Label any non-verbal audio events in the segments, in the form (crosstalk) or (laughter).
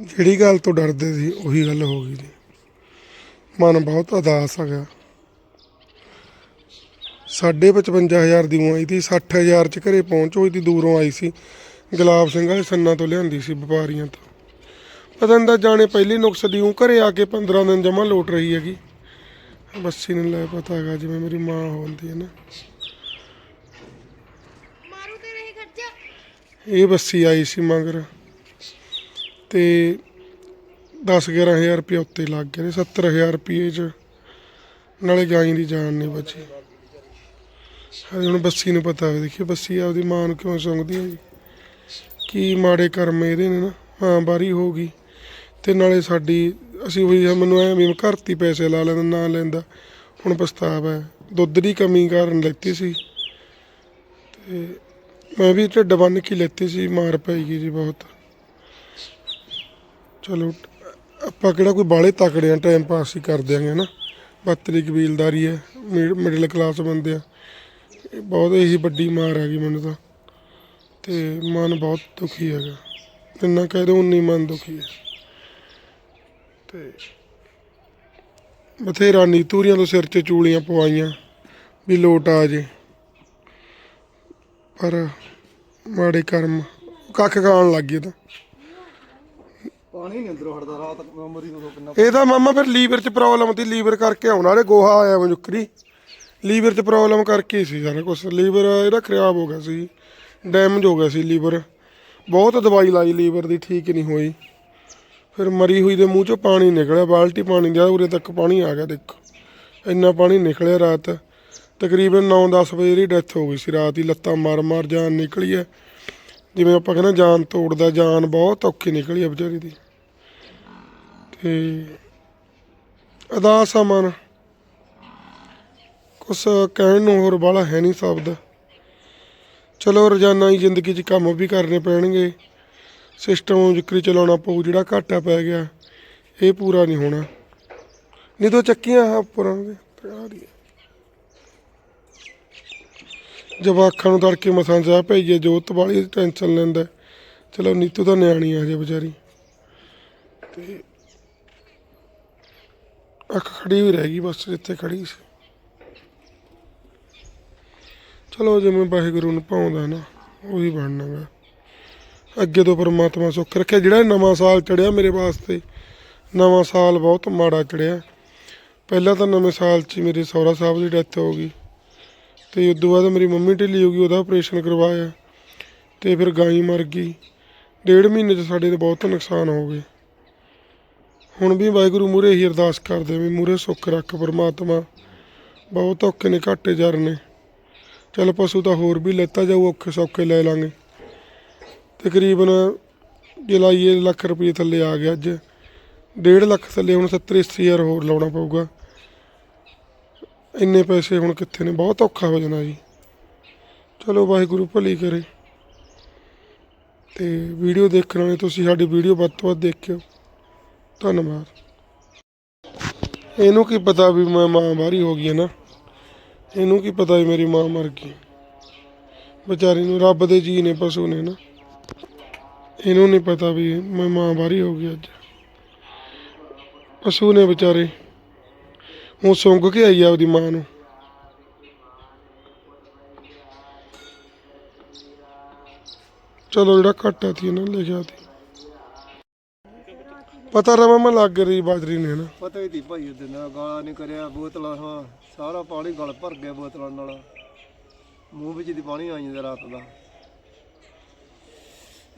ਜਿਹੜੀ ਗੱਲ ਤੋਂ ਡਰਦੇ ਸੀ ਉਹੀ ਗੱਲ ਹੋ ਗਈ ਜੀ। ਮਨ ਬਹੁਤ ਉਦਾਸ ਗਿਆ। ਸਾਢੇ 55000 ਦੀ ਊਂ ਆਈ ਤੀ 60000 ਚ ਘਰੇ ਪਹੁੰਚ ਹੋਈ ਤੀ ਦੂਰੋਂ ਆਈ ਸੀ। ਗੁਲਾਬ ਸਿੰਘ ਵਾਲੇ ਸੰਨਾਂ ਤੋਂ ਲਿਆਂਦੀ ਸੀ ਵਪਾਰੀਆਂ ਤੋਂ। ਪਤਾ ਨਹੀਂ ਜਾਣੇ ਪਹਿਲੀ ਨੁਕਸ ਦੀ ਊਂ ਘਰੇ ਆ ਕੇ 15 ਦਿਨ ਜਮਾ ਲੋਟ ਰਹੀ ਹੈਗੀ। ਬੱਸੀ ਨੂੰ ਲੈ ਪਤਾ ਹੈਗਾ ਜਿਵੇਂ ਮੇਰੀ ਮਾਂ ਹੁੰਦੀ ਹੈ ਨਾ। ਮਾਰੂ ਤੇ ਨਹੀਂ ਖਰਚਾ। ਇਹ ਬੱਸੀ ਆਈ ਸੀ ਮਗਰ। ਤੇ 10 11000 ਰੁਪਏ ਉੱਤੇ ਲੱਗ ਗਏ ਨੇ 70000 ਰੁਪਏ ਚ। ਨਾਲੇ ਗਾਈ ਦੀ ਜਾਨ ਨਹੀਂ ਬਚੀ। ਹਜੇ ਹੁਣ ਬੱਸੀ ਨੂੰ ਪਤਾ ਹੋਵੇ ਦੇਖੀ ਬੱਸੀ ਆਪਦੀ ਮਾਂ ਨੂੰ ਕਿਉਂ ਸੁੰਘਦੀ ਹੈ ਜੀ? ਕੀ ਮਾੜੇ ਕਰਮ ਇਹਦੇ ਨੇ ਨਾ? ਹਾਂ ਬਾਰੀ ਹੋ ਗਈ। ਤੇ ਨਾਲੇ ਸਾਡੀ, ਅਸੀਂ ਉਹੀ ਮੈਨੂੰ ਐ ਵੀ ਮੈਂ ਘਰ 'ਤੇ ਪੈਸੇ ਲਾ ਲੈਂਦਾ, ਨਾ ਲੈਂਦਾ। ਹੁਣ ਪਛਤਾਵਾ ਹੈ। ਦੁੱਧ ਦੀ ਕਮੀ ਕਾਰਨ ਲੈਤੀ ਸੀ। ਤੇ ਮੈਂ ਵੀ ਢਿੱਡ ਬੰਨ ਕੇ ਲੈਤੀ ਸੀ, ਮਾਰ ਪਈ ਗਈ ਜੀ ਬਹੁਤ। ਚਲੋ, ਆਪਾਂ ਕਿਹੜਾ ਕੋਈ ਬਾਲੇ ਤਕੜੇ ਆ ਟਾਈਮ ਪਾਸ ਹੀ ਕਰ ਦਿਆਂਗੇ ਨਾ ਬੱਤਰੀ ਕਬੀਲਦਾਰੀ ਹੈ ਮਿਡਲ ਕਲਾਸ ਬੰਦੇ ਆ। ਬਹੁਤ ਇਹੀ ਵੱਡੀ ਮਾਰ ਆ ਗਈ ਮੈਨੂੰ ਤਾਂ। ਤੇ ਮਨ ਬਹੁਤ ਦੁਖੀ ਹੈਗਾ। ਜਿੰਨਾ ਕਹਿ ਦੋ ਉਨੀ ਮਨ ਦੁਖੀ ਹੈ। ਤੇ ਬਥੇਰਾ ਨੀਤੂਰੀਆਂ ਤੋਂ ਸਿਰ 'ਚ ਚੂਲੀਆਂ ਪਵਾਈਆਂ ਵੀ ਲੋਟ ਆ ਜੇ। ਪਰ ਮਾੜੇ ਕਰਮ ਕੱਖ ਖਾਣ ਲੱਗ ਗਏ ਤਾਂ। ਪਾਣੀ ਨਹੀਂ ਅੰਦਰੋਂ ਹਟਦਾ, ਰਾਤ ਮਰੀ ਨੂੰ ਕਿੰਨਾ ਇਹਦਾ ਮਾਮਾ ਫਿਰ ਲੀਵਰ 'ਚ ਪ੍ਰੋਬਲਮ ਤੀ ਲੀਵਰ ਕਰਕੇ ਆਉਣ ਵਾਲੇ ਗੋਹਾ ਆਇਆ ਮਨੁੱਕਰੀ ਲੀਵਰ 'ਚ ਪ੍ਰੋਬਲਮ ਕਰਕੇ ਹੀ ਸੀ ਸਾਰਾ ਕੁਝ ਲੀਵਰ ਇਹਦਾ ਖਰਾਬ ਹੋ ਗਿਆ ਸੀ ਡੈਮੇਜ ਹੋ ਗਿਆ ਸੀ ਲੀਵਰ। ਬਹੁਤ ਦਵਾਈ ਲਾਈ ਲੀਵਰ ਦੀ, ਠੀਕ ਨਹੀਂ ਹੋਈ। ਫਿਰ ਮਰੀ ਹੋਈ ਦੇ ਮੂੰਹ 'ਚੋਂ ਪਾਣੀ ਨਿਕਲਿਆ, ਬਾਲਟੀ ਪਾਣੀ ਦਾ, ਉਰੇ ਤੱਕ ਪਾਣੀ ਆ ਗਿਆ, ਦੇਖੋ। ਇੰਨਾ ਪਾਣੀ ਨਿਕਲਿਆ ਰਾਤ। ਤਕਰੀਬਨ 9-10 ਵਜੇ ਦੀ ਡੈਥ ਹੋ ਗਈ ਸੀ ਰਾਤ ਹੀ, ਲੱਤਾਂ ਮਾਰ ਮਾਰ ਜਾਨ ਨਿਕਲੀ ਹੈ ਜਿਵੇਂ ਆਪਾਂ ਕਹਿੰਦੇ ਜਾਨ ਤੋੜਦਾ, ਜਾਨ ਬਹੁਤ ਔਖੀ ਨਿਕਲੀ ਹੈ ਵਿਚਾਰੀ ਦੀ। ਤੇ ਅਦਾਸ ਆ ਮਨ ਕੁਛ ਕਹਿਣ ਨੂੰ ਹੋਰ ਬਾਲਾ ਹੈ ਨਹੀਂ ਸ਼ਬਦ। ਚਲੋ ਰੋਜ਼ਾਨਾ ਹੀ ਜ਼ਿੰਦਗੀ 'ਚ ਕੰਮ ਵੀ ਕਰਨੇ ਪੈਣਗੇ। ਸਿਸਟਮ ਜ਼ਿਕਰੀ ਚਲਾਉਣਾ ਪਊ, ਜਿਹੜਾ ਘਾਟਾ ਪੈ ਗਿਆ, ਇਹ ਪੂਰਾ ਨਹੀਂ ਹੋਣਾ। ਨਹੀਂ ਤਾਂ ਚੱਕੀਆਂ ਆ ਉੱਪਰਾਂ ਦੇ ਆ ਰਹੀ ਜਵਾਖਾਂ ਨੂੰ ਤੜਕੇ ਮਸਾਂ ਜਾ ਭਈਏ ਜੋਤ ਵਾਲੀ ਟੈਨਸ਼ਨ ਲੈਂਦਾ। ਚਲੋ ਨੀਤੂ ਤਾਂ ਨਿਆਣੀ ਆ ਜੇ ਵਿਚਾਰੀ। ਤੇ ਅੱਖ ਖੜੀ ਹੋਈ ਰਹਿ ਗਈ, ਬਸ ਜਿੱਥੇ ਖੜੀ ਸੀ। ਚਲੋ ਜਿਵੇਂ ਵਾਹਿਗੁਰੂ ਨੂੰ ਪਾਉਂਦਾ ਨਾ, ਉਹੀ ਬਣਨਾ ਗਾ ਅੱਗੇ ਤੋਂ ਪਰਮਾਤਮਾ ਸੁੱਖ ਰੱਖਿਆ ਜਿਹੜਾ ਨਵਾਂ ਸਾਲ ਚੜਿਆ ਮੇਰੇ ਵਾਸਤੇ, ਨਵਾਂ ਸਾਲ ਬਹੁਤ ਮਾੜਾ ਚੜਿਆ। ਪਹਿਲਾਂ ਤਾਂ ਨਵੇਂ ਸਾਲ 'ਚ ਮੇਰੇ ਸਹੁਰਾ ਸਾਹਿਬ ਦੀ ਡੈਥ ਹੋ ਗਈ। ਤੇ ਉਸ ਤੋਂ ਬਾਅਦ ਮੇਰੀ ਮੰਮੀ ਢਿੱਲੀ ਹੋ ਗਈ, ਉਹਦਾ ਆਪਰੇਸ਼ਨ ਕਰਵਾਇਆ। ਤੇ ਫਿਰ ਗਾਈ ਮਰ ਗਈ। ਡੇਢ ਮਹੀਨੇ 'ਚ ਸਾਡੇ ਤੇ ਬਹੁਤ ਨੁਕਸਾਨ ਹੋ ਗਏ। ਹੁਣ ਵੀ ਵਾਹਿਗੁਰੂ ਮੂਰੇ ਹੀ ਅਰਦਾਸ ਕਰਦੇ ਵੀ ਮੂਰੇ ਸੁੱਖ ਰੱਖ ਪਰਮਾਤਮਾ। ਬਹੁਤ ਔਖੇ ਨੇ, ਘਾਟੇ ਜਰ ਨੇ। ਚੱਲ ਪਸ਼ੂ ਤਾਂ ਹੋਰ ਵੀ ਲੈਤਾ ਜਾਊ, ਔਖੇ ਸੌਖੇ ਲੈ ਲਾਂਗੇ। ਤਕਰੀਬਨ ਜੇ ਲੱਖ ਰੁਪਏ ਥੱਲੇ ਆ ਗਿਆ ਅੱਜ। ਡੇਢ ਲੱਖ ਥੱਲੇ ਹੁਣ 70 ਅੱਸੀ ਹਜ਼ਾਰ ਹੋਰ ਲਾਉਣਾ ਪਊਗਾ। ਇੰਨੇ ਪੈਸੇ ਹੁਣ ਕਿੱਥੇ ਨੇ? ਬਹੁਤ ਔਖਾ ਹੋ ਜਾਣਾ ਜੀ। ਚਲੋ ਵਾਹਿਗੁਰੂ ਭਲੀ ਕਰੇ। ਤੇ ਵੀਡੀਓ ਦੇਖਣ ਵਾਲੇ ਤੁਸੀਂ ਸਾਡੀ ਵੀਡੀਓ ਵੱਧ ਤੋਂ ਵੱਧ ਦੇਖਿਓ। ਧੰਨਵਾਦ। ਇਹਨੂੰ ਕੀ ਪਤਾ ਵੀ ਮੈਂ ਮਾਂ ਬਾਹਰੀ ਹੋ ਗਈ ਹੈ ਨਾ? ਇਹਨੂੰ ਕੀ ਪਤਾ ਵੀ ਮੇਰੀ ਮਾਂ ਮਰ ਗਈ ਵਿਚਾਰੀ ਨੂੰ ਰੱਬ ਦੇ ਜੀ ਨੇ ਪਸ਼ੂ ਨੇ ਨਾ। ਇਹਨੂੰ ਨਹੀਂ ਪਤਾ ਵੀ ਮੈਂ ਮਾਂ ਬਾਹਰੀ ਹੋ ਗਈ ਅੱਜ। ਪਸ਼ੂ ਨੇ ਵਿਚਾਰੇ ਉਹ ਸੁੰਘ ਕੇ ਆਈ ਆ ਉਹਦੀ ਮਾਂ ਨੂੰ। ਚਲੋ ਜਿਹੜਾ ਘਾਟਾ ਸੀ ਨਾ ਲਿਖਿਆ ਸੀ। ਪਤਾ ਰਵਾ ਮੈਂ ਲੱਗ ਰਹੀ ਬਾਜਰੀ ਨੇ ਨਾ। ਪਤਾ ਹੀ ਤੀ ਭਾਈ ਉਹਦੇ ਨਾਲ ਗਾਲਾਂ ਨਹੀਂ ਕਰਿਆ ਬੋਤਲਾਂ ਹਾਂ ਸਾਰਾ ਪਾਣੀ ਗਲ ਭਰ ਗਿਆ ਬੋਤਲਾਂ ਨਾਲ। ਮੂੰਹ ਵਿੱਚ ਦੀ ਪਾਣੀ ਆ ਜਾਂਦਾ ਰਾਤ ਦਾ।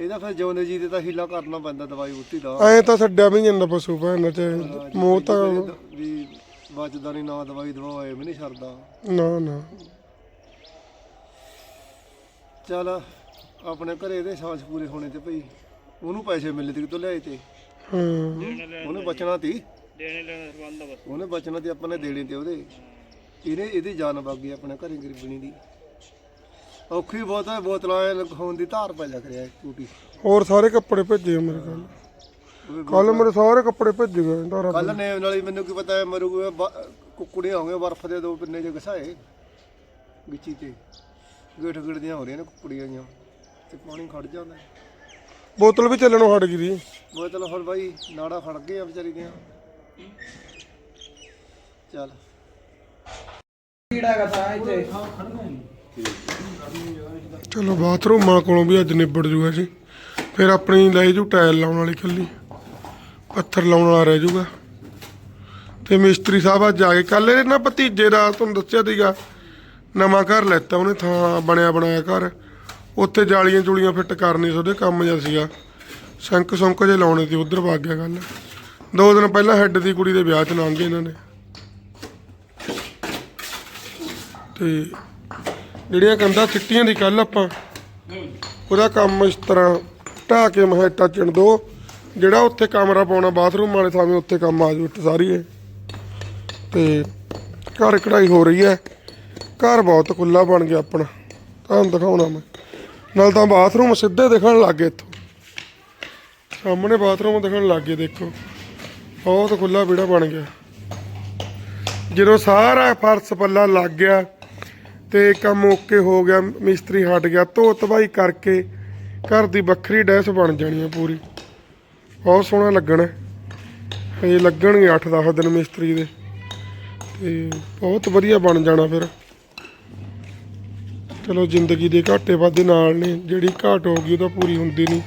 ਇਹਦਾ ਫਿਰ ਜਿਉਂਦੇ ਜੀ ਦੇ ਤਾਂ ਹੀਲਾ ਕਰਨਾ ਪੈਂਦਾ ਦਵਾਈ ਬੂਟੀ ਦਾ। ਐਂ ਤਾਂ ਛੱਡਿਆ ਵੀ ਜਾਂਦਾ ਪਸ਼ੂ ਭੈਣ ਚ ਮੋਹ ਤਾਂ ਵੀ ਬਚਦਾ ਨਹੀਂ ਨਾ ਦਵਾਈ ਦਵਾਏ ਵੀ ਨਹੀਂ ਛੱਡਦਾ। ਨਾ ਨਾ। ਚੱਲ ਆਪਣੇ ਘਰੇ ਦੇ ਸਾਂਝ ਪੂਰੇ ਹੋਣੇ ਤੇ ਭਈ ਉਹਨੂੰ ਪੈਸੇ ਮਿਲਦੇ ਤੇ ਕਿਤੋਂ ਲਿਆਏ ਤੇ? ਹਾਂ ਉਹਨੇ ਬਚਣਾ ਤੀ। ਦੇਣੇ ਲੈਣ ਸੰਬੰਧ ਬਸ। ਉਹਨੇ ਬਚਣਾ ਤੇ ਆਪਾਂ ਨੇ ਦੇਣੇ ਤੇ ਉਹਦੇ। ਇਹਨੇ ਇਹਦੀ ਜਾਨ ਵਗ ਗਈ ਆਪਣੇ ਘਰੇ ਗਰੀਬਣੀ ਦੀ। ਔਖੀ ਬਹੁਤ ਹੈ ਬੋਤਲਾਂ ਲਖਾਉਣ ਦੀ ਧਾਰ ਪੈ ਲੱਗ ਰਿਹਾ ਟੂਟੀ। ਹੋਰ ਸਾਰੇ ਕੱਪੜੇ ਭੇਜੇ ਆ ਮੇਰੇ ਕੋਲ। ਕੱਲ ਮੇਰੇ ਸਾਰੇ ਕੱਪੜੇ ਭੇਜ ਗਏ ਧਾਰਾ ਕੱਲ ਨੇਮ ਨਾਲ ਹੀ ਮੈਨੂੰ ਕੀ ਪਤਾ ਮਰੂ ਕੁੱਕੜੀਆਂ ਹੋ ਗਈਆਂ ਬਰਫ਼ ਦੇ ਦੋ ਪਿੰਨੇ ਚ ਘਸਾਏ। ਗਿੱਚੀ ਤੇ। ਗਿੱਠ ਗਿੱਠ ਦੀਆਂ ਹੋ ਰਹੀਆਂ ਨੇ ਕੁੱਕੜੀਆਂ ਤੇ ਪਾਣੀ ਖੜ ਜਾਂਦਾ। ਬੋਤਲ ਵੀ ਚੱਲਣੋਂ ਹਟ ਗਈ ਦੀ। ਬੋਤਲ ਹੁਣ ਬਾਈ ਨਾੜਾ ਫੜ ਗਏ ਆ ਵਿਚਾਰੀ ਦੀਆਂ। ਚੱਲ। ਚਲੋ ਬਾਥਰੂਮਾਂ ਕੋਲੋਂ ਵੀ ਅੱਜ ਨਿਬੜ ਜੂਗਾ ਜੀ। ਫਿਰ ਆਪਣੀ ਲੈ ਜੂ ਟਾਇਲ ਲਾਉਣ ਵਾਲੀ ਕੱਲੀ ਪੱਥਰ ਲਾਉਣ ਵਾਲਾ ਰਹਿ ਜੂਗਾ। ਤੇ ਮਿਸਤਰੀ ਸਾਹਿਬ ਅੱਜ ਆ ਗਏ। ਕੱਲ ਇਹ ਨਾ ਭਤੀਜੇ ਦਾ ਤੁਹਾਨੂੰ ਦੱਸਿਆ ਸੀਗਾ ਨਵਾਂ ਘਰ ਲੈਤਾ ਉਹਨੇ ਥਾਂ ਬਣਿਆ ਬਣਾਇਆ ਘਰ। ਉੱਥੇ ਜਾਲੀਆਂ ਜੁਲੀਆਂ ਫਿੱਟ ਕਰਨੀ ਸੀ ਉਹਦੇ ਕੰਮ ਜਿਹਾ ਸੀਗਾ। ਸੰਕ ਸੰਕ ਜੇ ਲਾਉਣੇ ਸੀ, ਉਧਰ ਵਗ ਗਿਆ ਗੱਲ। ਦੋ ਦਿਨ ਪਹਿਲਾਂ ਹੈੱਡ ਦੀ ਕੁੜੀ ਦੇ ਵਿਆਹ 'ਚ ਲੰਘ ਗਏ ਇਹਨਾਂ ਨੇ। ਤੇ ਜਿਹੜੀਆਂ ਕੰਧਾਂ ਸਿੱਟੀਆਂ ਦੀ ਕੱਲ ਆਪਾਂ, ਉਹਦਾ ਕੰਮ ਇਸ ਤਰ੍ਹਾਂ ਢਾਹ ਕੇ ਮਹੇਟਾ ਚਿਣ ਦੋ, ਜਿਹੜਾ ਉੱਥੇ ਕਮਰਾ ਪਾਉਣਾ ਬਾਥਰੂਮ ਵਾਲੇ ਥਾਵੇਂ ਉੱਥੇ ਕੰਮ ਆ ਜੂ ਇੱਟ ਸਾਰੀ ਇਹ। ਤੇ ਘਰ ਕਢਾਈ ਹੋ ਰਹੀ ਹੈ, ਘਰ ਬਹੁਤ ਖੁੱਲਾ ਬਣ ਗਿਆ ਆਪਣਾ। ਤੁਹਾਨੂੰ ਦਿਖਾਉਣਾ ਮੈਂ। ਨਾਲ ਤਾਂ ਬਾਥਰੂਮ ਸਿੱਧੇ ਦਿਖਣ ਲੱਗ ਗਏ ਇੱਥੋਂ। ਸਾਹਮਣੇ ਬਾਥਰੂਮ ਦਿਖਣ ਲੱਗ ਗਏ, ਦੇਖੋ। ਬਹੁਤ ਖੁੱਲਾ ਵਿਹੜਾ ਬਣ ਗਿਆ। ਜਦੋਂ ਸਾਰਾ ਫਰਸ਼ ਪੱਲਾ ਲੱਗ ਗਿਆ ਤੇ ਕੰਮ ਓਕੇ ਹੋ ਗਿਆ, ਮਿਸਤਰੀ ਹਟ ਗਿਆ ਧੋ ਤਬਾਈ ਕਰਕੇ ਘਰ ਦੀ ਵੱਖਰੀ ਡੈਸ ਬਣ ਜਾਣੀ ਹੈ ਪੂਰੀ। ਬਹੁਤ ਸੋਹਣਾ ਲੱਗਣਾ। ਹਜੇ ਲੱਗਣਗੇ 8-10 ਦਿਨ ਮਿਸਤਰੀ ਦੇ। ਤੇ ਬਹੁਤ ਵਧੀਆ ਬਣ ਜਾਣਾ ਫਿਰ। ਚਲੋ ਜ਼ਿੰਦਗੀ ਦੇ ਘਾਟੇ ਵਾਧੇ ਨਾਲ ਨੇ, ਜਿਹੜੀ ਘਾਟ ਹੋ ਗਈ ਉਹ ਤਾਂ ਪੂਰੀ ਹੁੰਦੀ ਨਹੀਂ।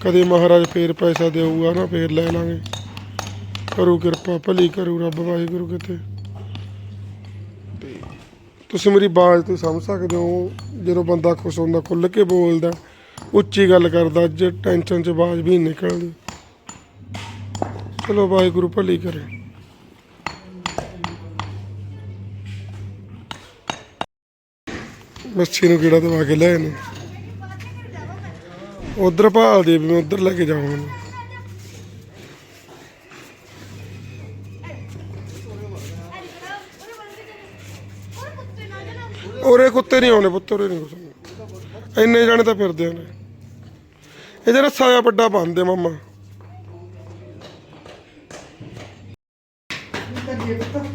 ਕਦੇ ਮਹਾਰਾਜ ਫੇਰ ਪੈਸਾ ਦੇਊਗਾ ਨਾ, ਫੇਰ ਲੈ ਲਾਂਗੇ। ਕਰੂ ਕਿਰਪਾ, ਭਲੀ ਕਰੂ ਰੱਬ, ਵਾਹਿਗੁਰੂ ਕਿਤੇ। ਤੁਸੀਂ ਮੇਰੀ ਆਵਾਜ਼ ਤੋਂ ਸਮਝ ਸਕਦੇ ਹੋ, ਜਦੋਂ ਬੰਦਾ ਖੁਸ਼ ਹੁੰਦਾ ਖੁੱਲ ਕੇ ਬੋਲਦਾ, ਉੱਚੀ ਗੱਲ ਕਰਦਾ, ਜੇ ਟੈਨਸ਼ਨ 'ਚ ਆਵਾਜ਼ ਵੀ ਨਿਕਲਦੀ। ਚਲੋ ਵਾਹਿਗੁਰੂ, ਭਲੀ ਕਰੇ। ਮੱਛੀ ਨੂੰ ਕੀੜਾ ਦਵਾ ਕੇ ਲੈ ਨੇ। ਉਧਰ ਭਾਲ ਵੀ ਮੈਂ ਉਧਰ ਲੈ ਕੇ ਜਾਵਾਂ ਮੈਨੂੰ ਉਰੇ ਕੁੱਤੇ ਨਹੀਂ ਆਉਣੇ ਪੁੱਤ, ਉਰੇ ਨਹੀਂ ਕੁਛ ਇੰਨੇ ਜਾਣੇ ਤਾਂ ਫਿਰਦੇ ਨੇ। ਇਹ ਜਿਹੜਾ ਸਾਇਆ ਵੱਡਾ ਬੰਦੇ ਮਾਮਾ। ਕਰੀਏ ਪੁੱਤ?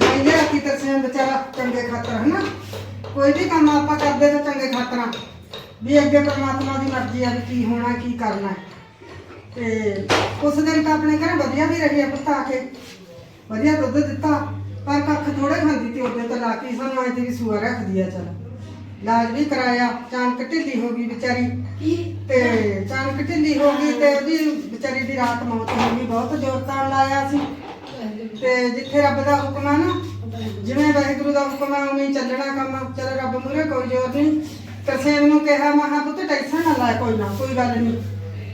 ਭਾਈਆ ਕੀ ਤਰਸੇ, ਵਿਚਾਰਾ ਚੰਗੇ ਖਾਤਰ ਹੈ ਨਾ ਕੋਈ ਵੀ ਕੰਮ ਆਪਾਂ ਕਰਦੇ ਤਾਂ ਚੰਗੇ ਖਾਤਰਾਂ। ਵੀ ਅੱਗੇ ਪਰਮਾਤਮਾ ਦੀ ਮਰਜ਼ੀ ਆ ਵੀ ਕੀ ਹੋਣਾ ਕੀ ਕਰਨਾ। ਹੈ। ਤੇ ਉਸ ਦਿਨ ਤਾਂ ਆਪਣੇ ਘਰ ਵਧੀਆ ਵੀ ਰਹੀ ਆ ਪੁੱਤ ਆ ਕੇ। ਵਧੀਆ ਦੁੱਧ ਦਿੱਤਾ ਪਰ ਕੱਖ ਥੋੜੇ ਖਾਂਦੀ ਤੇ ਉਹਦੇ ਤੋਂ ਲਾ ਕੇ ਸਾਨੂੰ ਅੱਜ ਵੀ ਸੂਆ ਰੱਖਦੀ ਆ ਚਲ। ਇਲਾਜ ਵੀ ਕਰਾਇਆ ਚਾਂਕ ਢਿੱਲੀ ਹੋ ਗਈ ਵਿਚਾਰੀ। ਤੇ ਚਾਂਕ ਢਿੱਲੀ ਹੋ ਗਈ ਤੇ ਉਹਦੀ ਵਿਚਾਰੀ ਦੀ ਰਾਤ ਮੌਤ ਹੋ ਗਈ ਬਹੁਤ ਜ਼ੋਰ ਤਾਣ ਲਾਇਆ ਸੀ। ਤੇ ਜਿੱਥੇ ਰੱਬ ਦਾ ਹੁਕਮ ਹੈ ਨਾ ਜਿਵੇਂ ਵਾਹਿਗੁਰੂ ਦਾ ਹੁਕਮ ਹੈ ਉਵੇਂ ਹੀ ਚੱਲਣਾ ਕੰਮ ਚਲ ਰੱਬ ਮੂਹਰੇ ਕੋਈ ਜ਼ੋਰ ਨਹੀਂ। ਤਰਸੇਮ ਨੂੰ ਕਿਹਾ ਮਹਾ ਪੁੱਤ ਟੈਨਸ਼ਨ ਨਾ ਲੈ, ਕੋਈ ਨਾ, ਕੋਈ ਗੱਲ ਨਹੀਂ।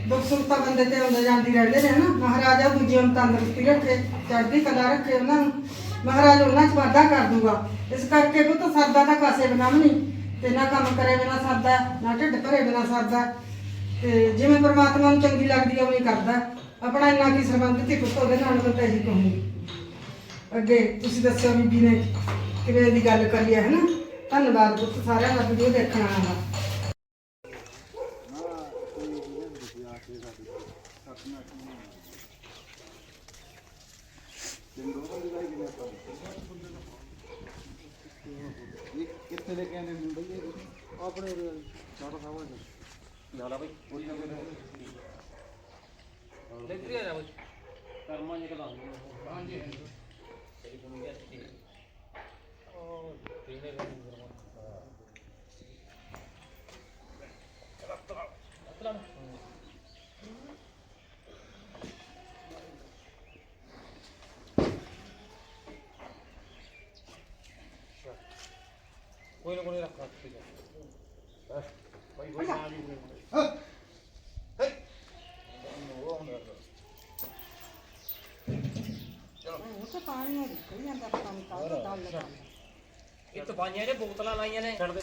ਦੁੱਖ ਸੁੱਖ ਤਾਂ ਬੰਦੇ ਤੇ ਆਉਂਦੇ ਜਾਂਦੀ ਰਹਿੰਦੇ ਨੇ ਨਾ ਮਹਾਰਾਜਾ ਦੂਜਿਆਂ ਨੂੰ ਤੰਦਰੁਸਤੀ ਰੱਖੇ, ਚੜ੍ਹਦੀ ਕਲਾ ਰੱਖੇ ਉਹਨਾਂ ਨੂੰ। ਮਹਾਰਾਜ ਉਹਨਾਂ 'ਚ ਵਾਧਾ ਕਰ ਦੂਗਾ। ਇਸ ਕਰਕੇ ਪੁੱਤ ਸਰਦਾ ਤਾਂ ਕਾਸੇ ਬਿਨਾਂ ਵੀ ਨਹੀਂ। ਤੇ ਨਾ ਕੰਮ ਕਰੇ ਬਿਨਾਂ ਸਰਦਾ, ਨਾ ਢਿੱਡ ਭਰੇ ਬਿਨਾਂ ਸਰਦਾ। ਤੇ ਜਿਵੇਂ ਪ੍ਰਮਾਤਮਾ ਨੂੰ ਚੰਗੀ ਲੱਗਦੀ ਹੈ ਉਵੇਂ ਕਰਦਾ। ਆਪਣਾ ਇੰਨਾ ਕੀ ਸਰਬੰਧ ਤੇ ਪੁੱਤ, ਉਹਦੇ ਨਾਲ ਮੈਂ ਇਹੀ ਕਹੂੰਗੀ। ਅੱਗੇ ਤੁਸੀਂ ਦੱਸਿਓ ਬੀਬੀ ਨੇ ਕਿਵੇਂ ਦੀ ਗੱਲ ਕਰੀ ਹੈ ਹਨਾ? ਧੰਨਵਾਦ ਪੁੱਤ ਸਾਰਿਆਂ ਦਾ ਵੀਡੀਓ ਦੇਖਣ ਆਉਣ ਦਾ। ਕਿੱਥੇ ਲੈ ਕੇ ਆਂਦੇ ਮੁੰਡੇ ਆਪਣੇ ਨਾੜਾ ਸਾਹਮਣੇ ਨਾਲਾ ਬਈ। ਕੋਈ ਨਾ ਉਹ ਤਾਂ ਪਾਣੀ ਨਾਲ ਨਿਕਲ ਜਾਂਦਾ ਪਤਾ ਨਹੀਂ ਕਾਹਦਾ ਡਰ ਲੱਗਾ ਇਹ ਤਾਂ ਨੇ ਬੋਤਲਾਂ ਲਾਈਆਂ ਨੇ ਛੱਡ ਦੇ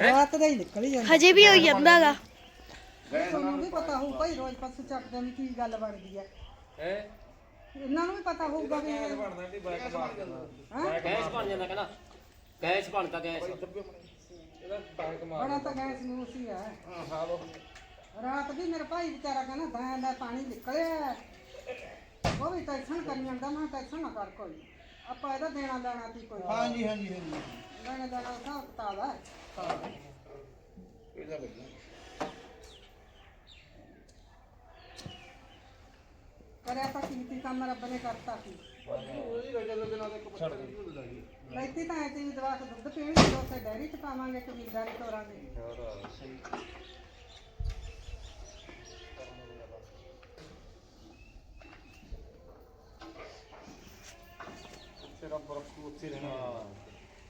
ਰਾਤ ਦਾ ਹੀ ਨਿਕਲ ਹੀ ਜਾਂਦਾ ਹਜੇ ਵੀ ਹੋਈ ਜਾਂਦਾਗਾ ਤੁਹਾਨੂੰ ਵੀ ਪਤਾ ਹੋਊ ਭਾਈ ਰੋਜ਼ ਪਾਸੇ ਚੱਕਦੇ ਨੇ ਕੀ ਗੱਲ ਬਣਦੀ ਹੈ? ਹੈ ਇਹਨਾਂ ਨੂੰ ਵੀ ਪਤਾ ਹੋਊਗਾ ਵੀ ਗੈਸ ਬਣ ਜਾਂਦਾ ਕਹਿੰਦਾ ਗੈਸ ਬਣਦਾ ਗੈਸ। ਇਹਦਾ ਤਾਂ ਗੈਸ ਨੂੰ ਸੀ ਆ। ਹਾਂ ਹਾਂ ਰਾਤ ਵੀ ਮੇਰਾ ਭਾਈ ਵਿਚਾਰਾ ਕਹਿੰਦਾ ਦਾਂ ਦਾ ਪਾਣੀ ਨਿਕਲਿਆ ਉਹ ਵੀ ਟੈਕਸ਼ਨ ਕਰੀ ਜਾਂਦਾ ਮੈਂ ਟੈਕਸ਼ਨ ਨਾ ਕਰ ਕੋਈ। ਆਪਾਂ ਇਹਦਾ ਦੇਣਾ ਲੈਣਾ ਸੀ ਕੋਈ। ਹਾਂਜੀ ਹਾਂਜੀ ਹਾਂਜੀ। ਲੈਣਾ ਦੇਣਾ ਹਿਸਾਬ ਕਿਤਾਬ ਹੈ। ਹਾਂ ਇਹਦਾ ਲੱਗਣਾ ਕਰਿਆ ਆਪਾਂ ਕੀਮਤੀ ਕੰਮ ਰੱਬ ਨੇ ਕਰਤਾ ਸੀ। ਉਹਦੀ ਰਜਾ ਲੱਗਣਾ ਤੇ ਇੱਕ ਬੱਚਾ ਨਹੀਂ ਹੁੰਦਾ ਲੈਤੀ ਤਾਂ ਐ ਤੀ ਦਵਾ ਕੇ ਦੁੱਧ ਪੀਣਗੇ ਉੱਥੇ ਡੈਰੀ ਚ ਪਾਵਾਂਗੇ ਕਬੀਲਦਾਰੀ ਤੋਰਾਂਗੇ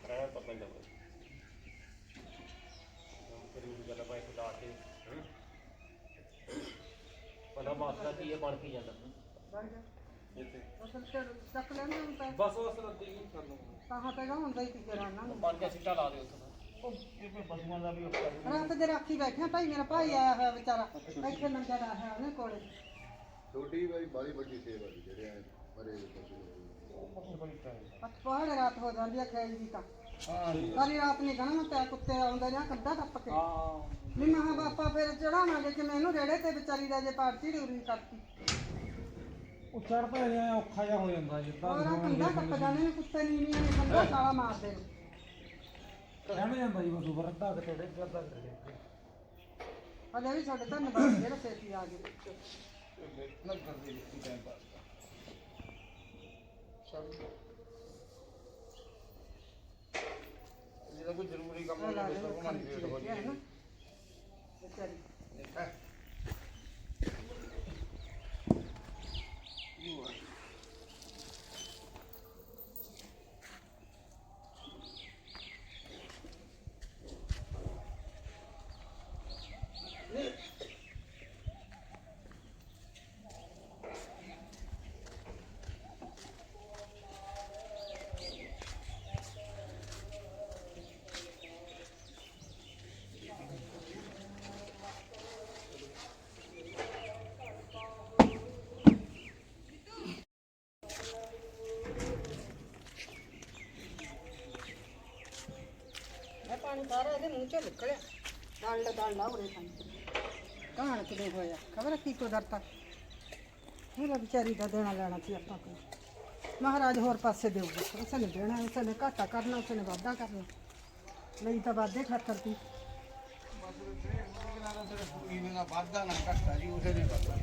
ਰਹਿ ਪਤਾ ਨਹੀਂ ਲੱਗਦਾ ਕਰੀ ਗੱਲ ਪਾਈ ਖੁਦਾ ਕੇ ਪਤਾ ਮਾਸਟਰ ਕੀ ਇਹ ਬਣ ਕੇ ਜਾਂਦਾ ਅਸਲ ਤੇ ਚੱਕ ਲੈਂਦੇ ਹੁਣ ਤਾਂ। ਬਸ ਉਸ ਰੱਦੀ ਹੀ ਕਰ ਲਓ ਤਾਂ ਤੇ ਹੁੰਦਾ ਹੀ ਸੀ ਫਿਰ ਉਹਨਾਂ ਨੂੰ ਬਣ ਕੇ ਸਿੱਟਾ ਲਾ ਦੇ ਉੱਥੇ ਉਹ ਇਹ ਪਸ਼ੂਆਂ ਦਾ ਵੀ ਔਖਾ ਰਾਤ ਦੇ ਰਾਖੀ ਬੈਠੇ ਆ ਭਾਈ ਮੇਰਾ ਭਾਈ ਆਇਆ ਹੋਇਆ ਵਿਚਾਰਾ। ਇੱਥੇ ਨੰਗਾ ਆਇਆ ਉਹਨੇ ਕੋਲੇ। ਛੋਟੀ ਵਾਰੀ ਬਾਲੀ ਵੱਡੀ ਸੇਵਾ ਦੀ ਜਿਹੜੇ ਐਂ ਮਰੇ ਪਸ਼ੂ ਅੱਠ ਪਹਾੜ ਰਾਤ ਹੋ ਜਾਂਦੀ ਆ ਖੇਲ ਦੀ ਤਾਂ। ਸਾਰੀ ਰਾਤ ਨਹੀਂ ਕਹਣਾ ਮੈਂ ਪਿਆ ਕੁੱਤੇ ਆਉਂਦੇ ਜਾਂ ਕੰਧਾ ਟੱਪ ਕੇ। ਨਹੀਂ ਮਹਾ ਬਾਪਾ ਫਿਰ ਚੜਾਵਾਂਗੇ ਕਿ ਮੈਨੂੰ ਰੇੜੇ ਤੇ ਵਿਚਾਰੀ ਦਾ ਜੇ ਪਾਰਟੀ ਡੂਰੀ ਕਰਤੀ ਉਹ ਚੜਦਾ ਜਿਹਾ ਔਖਾ ਜਿਹਾ ਹੋ ਜਾਂਦਾ ਜਿੱਦਾਂ ਹੋਰ ਆਹ ਕੰਧਾ ਟੱਪ ਜਾਂਦੇ। ਨੇ ਕੁੱਤੇ ਨੀਵੀਆਂ ਨੇ ਕੰਧਾ ਸਾਲਾ ਮਾਰਦੇ ਨੇ। ਰਹਿਣ ਜਾਂਦਾ ਜੀ ਬਸ ਉਪਰ ਅੱਧਾ ਕਿ ਤੇੜੇ ਅੱਧਾ ਕਿ ਤੇੜੇ ਹਲੇ ਵੀ ਸਾਡੇ ਤਾਂ ਨਵਾਂ ਜਿਹੜੇ ਛੇਤੀ ਆ ਗਏ। ਜਿਹਦਾ ਕੋਈ ਜ਼ਰੂਰੀ ਕੰਮ ਉਹ ਲਾ ਦੇ ਅੱਖਾਂ ਵਿੱਚ ਦੇਖਿਆ ਹੈ ਨਾ। ਵਿਚਾਰੀ ਇਹ ਪਾਣੀ ਸਾਰਾ ਇਹਦੇ ਮੂੰਹ ਚੋਂ ਨਿਕਲਿਆ। ਡਾਲ ਡਾਲ ਲਾ ਉਰੇ ਪਾਣੀ ਕਹਾਣ ਕਿਦੇ ਹੋਇਆ? ਖਬਰ ਕੀ ਕੁਦਰਤਾ ਮੇਰਾ ਵਿਚਾਰੀ ਦਾ ਦੇਣਾ ਲੈਣਾ ਸੀ ਆਪਾਂ ਕੋਲ ਮਹਾਰਾਜ ਹੋਰ ਪਾਸੇ ਦੇਊਗਾ। ਉਸ ਨੇ ਦੇਣਾ ਉਸ ਨੇ ਘਾਟਾ ਕਰਨਾ ਉਸ ਨੇ ਵਾਧਾ ਕਰਨਾ। ਲਈ ਤਾਂ ਵਾਧੇ ਖਾਤਰ ਤੀ ਵਾਧਾ ਨਾ ਘਟਦਾ ਜੀ ਉਸੇ ਦੇ ਵਾਧਾ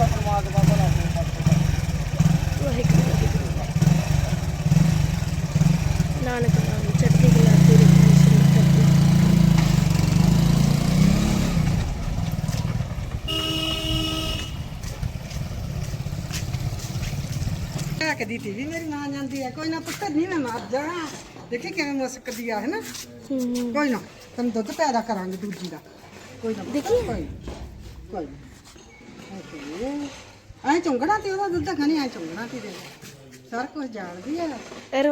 ਪਰਮਾਤਮਾ ਦਾ ਆਪਣੇ ਪਾਸੇ ਨਾਨਕ ਨਾਮ ਚੜ੍ਹਦੀ ਕਲਾ ਤੇਰੇ ਸ਼੍ਰੀ ਕਰਦੀ ਲੈ ਕੇ ਦਿੱਤੀ ਵੀ ਮੇਰੀ ਮਾਂ ਜਾਂਦੀ ਹੈ ਕੋਈ ਨਾ ਪੁੱਤਰ ਨਹੀਂ ਮੈਂ ਮਰ ਜਾਣਾ। ਦੇਖੀ ਕਿਵੇਂ ਮੁਸਕਦੀ ਆ ਹੈ। ਨਾ ਕੋਈ ਨਾ ਤੈਨੂੰ ਦੁੱਧ ਪੈਦਾ ਕਰਾਂਗੇ ਦੂਜੀ ਦਾ। ਕੋਈ ਨਾ ਦੇਖੀ। ਕੋਈ ਨਾ, ਕੋਈ ਐ ਚੁੰਗਣਾ ਤੇ ਉਹਦਾ ਦੁੱਧ ਖਾਣੀ ਐ ਚੁੰਗਣਾ ਤੇ ਦੇ। ਸਾਰ ਕੁਝ ਜਾਣਦੀ ਹੈ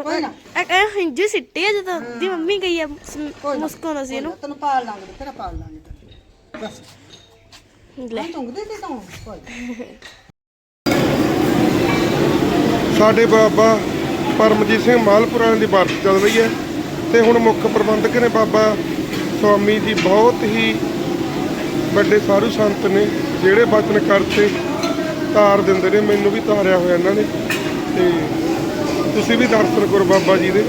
ਕੋਈ ਨਾ। ਇਹ ਹਿੰਜੂ ਸਿੱਟੀ ਆ ਜਦੋਂ ਦੀ ਮੰਮੀ ਗਈ ਆ ਕੋਈ ਨਾ, ਮੁਸਕਾਉਣਾ ਸੀ ਇਹਨੂੰ। ਤੈਨੂੰ ਪਾਲ ਲਾਂਗੇ ਤੇਰਾ ਪਾਲ ਲਾਂਗੇ ਤੈਨੂੰ। ਬਸ। ਲੈ। ਐ ਚੁੰਗਦੀ ਤੇ ਤੂੰ? ਕੋਈ (laughs) ਸਾਡੇ ਬਾਬਾ ਪਰਮਜੀਤ ਸਿੰਘ ਮਾਲਪੁਰਾ ਦੀ ਬਰਸ ਚੱਲ ਰਹੀ ਹੈ ਤੇ ਹੁਣ ਮੁੱਖ ਪ੍ਰਬੰਧਕ ਨੇ ਬਾਬਾ ਸਵਾਮੀ ਜੀ ਬਹੁਤ ਹੀ ਵੱਡੇ ਸਾਧੂ ਸੰਤ ਨੇ ਜਿਹੜੇ ਬਚਨ ਕਰਤੇ, ਤਾਰ ਦਿੰਦੇ ਨੇ, ਮੈਨੂੰ ਵੀ ਤਾਰਿਆ ਹੋਇਆ ਇਹਨਾਂ ਨੇ। ਤੇ ਤੁਸੀਂ ਵੀ ਦਰਸ਼ਨ ਕਰੋ ਬਾਬਾ ਜੀ ਦੇ।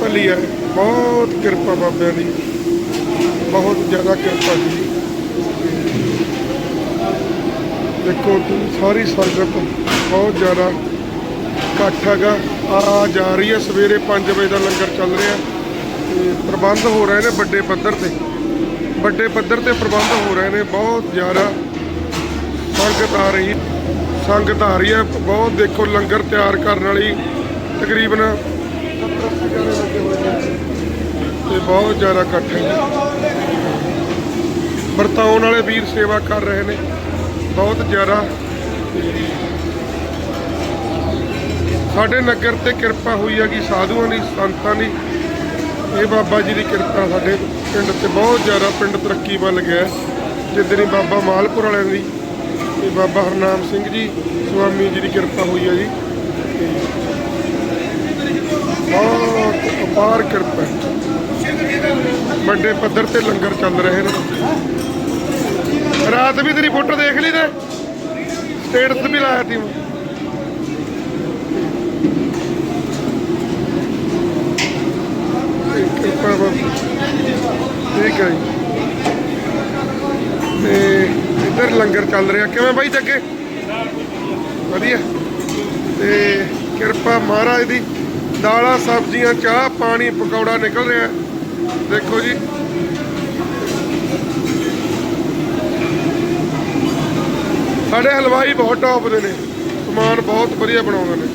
ਭਲੀ ਹੈ, ਬਹੁਤ ਕਿਰਪਾ ਬਾਬਿਆਂ ਦੀ। ਬਹੁਤ ਜ਼ਿਆਦਾ ਕਿਰਪਾ ਜੀ। ਦੇਖੋ, ਸਾਰੀ ਸੰਗਤ ਬਹੁਤ ਜ਼ਿਆਦਾ ਇਕੱਠ ਹੈਗਾ। ਆ ਜਾ ਰਹੀ ਹੈ। ਸਵੇਰੇ 5 ਵਜੇ ਦਾ ਲੰਗਰ ਚੱਲ ਰਿਹਾ। ਤੇ ਪ੍ਰਬੰਧ ਹੋ ਰਹੇ ਨੇ ਵੱਡੇ ਪੱਧਰ ਤੇ। ਵੱਡੇ ਪੱਧਰ ਤੇ ਪ੍ਰਬੰਧ ਹੋ ਰਹੇ ਨੇ। ਬਹੁਤ ਜ਼ਿਆਦਾ ਸੰਗਤ ਆ ਰਹੀ ਸੰਗਤ ਆ ਰਹੀ ਹੈ। ਬਹੁਤ ਦੇਖੋ, ਲੰਗਰ ਤਿਆਰ ਕਰਨ ਵਾਲੀ ਤਕਰੀਬਨ 70 ਜਾਣੇ ਲੱਗੇ ਹੋਏ ਤੇ ਬਹੁਤ ਜ਼ਿਆਦਾ ਇਕੱਠ ਹੈ। ਵਰਤਾਉਣ ਵਾਲੇ ਵੀਰ ਸੇਵਾ ਕਰ ਰਹੇ ਨੇ। ਬਹੁਤ ਜ਼ਿਆਦਾ ਸਾਡੇ ਨਗਰ ਤੇ ਕਿਰਪਾ ਹੋਈ ਹੈਗੀ ਸਾਧੂਆਂ ਦੀ, ਸੰਤਾਂ ਦੀ, ਇਹ ਬਾਬਾ ਜੀ ਦੀ ਕਿਰਪਾ ਸਾਡੇ ਪਿੰਡ ਤੇ ਬਹੁਤ ਜ਼ਿਆਦਾ ਪਿੰਡ ਤਰੱਕੀ ਵੱਲ ਗਿਆ ਹੈ। ਜਿੱਦਣ ਬਾਬਾ ਮਾਲਪੁਰ ਵਾਲਿਆਂ ਦੀ ਤੇ ਬਾਬਾ ਹਰਨਾਮ ਸਿੰਘ ਜੀ, ਸੁਆਮੀ ਜੀ ਦੀ ਕਿਰਪਾ ਹੋਈ ਹੈ ਜੀ। ਬਹੁਤ ਅਪਾਰ ਕਿਰਪਾ ਵੱਡੇ ਪੱਧਰ ਤੇ ਲੰਗਰ ਚੱਲ ਰਹੇ ਨੇ। ਰਾਤ ਵੀ ਤੇਰੀ ਫੋਟੋ ਦੇਖ ਲਈ ਤੇ? ਸਟੇਟਸ ਵੀ ਲਾਇਆ ਤੀ ਮੈਂ ਪੇਪਰ ਠੀਕ ਹੈ ਜੀ ਤੇ ਇੱਧਰ ਲੰਗਰ ਚੱਲ ਰਿਹਾ। ਕਿਵੇਂ ਬਾਈ ਜੱਗੇ ਵਧੀਆ। ਤੇ ਕਿਰਪਾ ਮਹਾਰਾਜ ਦੀ। ਦਾਲਾਂ, ਸਬਜ਼ੀਆਂ, ਚਾਹ, ਪਾਣੀ, ਪਕੌੜਾ ਨਿਕਲ ਰਿਹਾ। ਦੇਖੋ ਜੀ। ਸਾਡੇ ਹਲਵਾਈ ਬਹੁਤ ਟੌਪ ਦੇ ਨੇ। ਸਮਾਨ ਬਹੁਤ ਵਧੀਆ ਬਣਾਉਂਦੇ ਨੇ।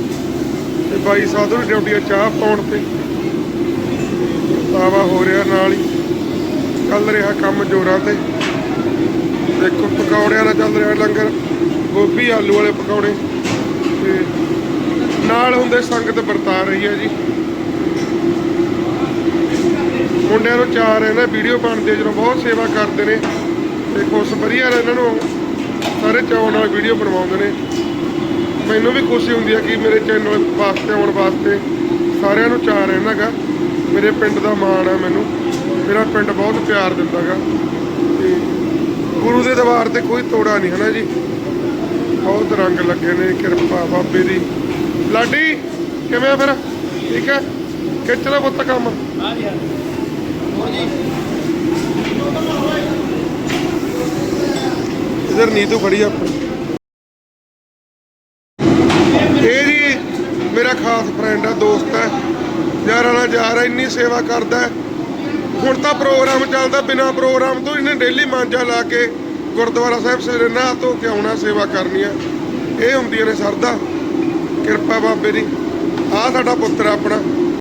ਤੇ ਬਾਈ ਸਾਧੂ ਦੀ ਡਿਊਟੀ ਚਾਹ ਪਾਉਣ ਤੇ। ਤਾਵਾ ਹੋ ਰਿਹਾ ਨਾਲ ਹੀ। ਚੱਲ ਰਿਹਾ ਕੰਮ ਜੋਰਾਂ ਤੇ। ਦੇਖੋ, ਪਕੌੜਿਆਂ ਦਾ ਚੱਲ ਰਿਹਾ ਲੰਗਰ। ਗੋਭੀ, ਆਲੂ ਵਾਲੇ ਪਕੌੜੇ। ਤੇ ਨਾਲ ਹੁੰਦੇ ਸੰਗਤ ਵਰਤਾ ਰਹੀ ਹੈ ਜੀ। ਮੁੰਡਿਆਂ ਨੂੰ ਚਾਰ ਇਹਨਾਂ ਵੀਡੀਓ ਬਣਦੇ, ਜਦੋਂ ਬਹੁਤ ਸੇਵਾ ਕਰਦੇ ਨੇ। ਤੇ ਕੁਛ ਵਧੀਆ ਇਹਨਾਂ ਨੂੰ ਸਾਰੇ ਚਾਉਣ ਨਾਲ ਵੀਡੀਓ ਬਣਵਾਉਂਦੇ ਨੇ। ਮੈਨੂੰ ਵੀ ਖੁਸ਼ੀ ਹੁੰਦੀ ਹੈ ਕਿ ਮੇਰੇ ਚੈਨਲ ਵਾਸਤੇ, ਆਉਣ ਵਾਸਤੇ ਸਾਰਿਆਂ ਨੂੰ ਚਾਅ ਰਹਿੰਦਾ ਗਾ। ਮੇਰੇ ਪਿੰਡ ਦਾ ਮਾਣ ਆ ਮੈਨੂੰ। ਮੇਰਾ ਪਿੰਡ ਬਹੁਤ ਪਿਆਰ ਦਿੰਦਾ ਗਾ ਤੇ ਗੁਰੂ ਦੇ ਦਰਬਾਰ ਤੇ ਕੋਈ ਤੋੜਾ ਨਹੀਂ ਹੈ ਜੀ? ਬਹੁਤ ਰੰਗ ਲੱਗੇ ਨੇ, ਕਿਰਪਾ ਬਾਬੇ ਦੀ। ਲਾਡੀ, ਕਿਵੇਂ ਆ ਫਿਰ? ਠੀਕ ਹੈ ਖਿੱਚ ਲੈ ਪੁੱਤ ਕੰਮ। ਹਾਂਜੀ ਹਾਂਜੀ ਇਧਰ ਨੀਤੂ ਖੜੀ ਆ। ਆਪਣੀ ਇਹ ਜੀ ਮੇਰਾ ਖਾਸ ਫਰੈਂਡ ਆ ਦੋਸਤ ਹੈ ਯਾਰਾਂ ਇੰਨੀ ਸੇਵਾ ਕਰਦਾ ਹੁਣ ਤਾਂ ਪ੍ਰੋਗਰਾਮ ਚੱਲਦਾ, ਬਿਨਾ ਪ੍ਰੋਗਰਾਮ ਤੋਂ ਇਹਨੇ ਡੇਲੀ ਮਾਂਜਾ ਲਾ ਕੇ ਗੁਰਦੁਆਰਾ ਸਾਹਿਬ ਸਵੇਰੇ ਨਹਾ ਧੋ ਕੇ ਆਉਣਾ, ਸੇਵਾ ਕਰਨੀ ਆ ਇਹ ਹੁੰਦੀਆਂ ਨੇ ਸਰਦਾ ਕਿਰਪਾ ਬਾਬੇ ਦੀ। ਆ ਸਾਡਾ ਪੁੱਤਰ ਆਪਣਾ।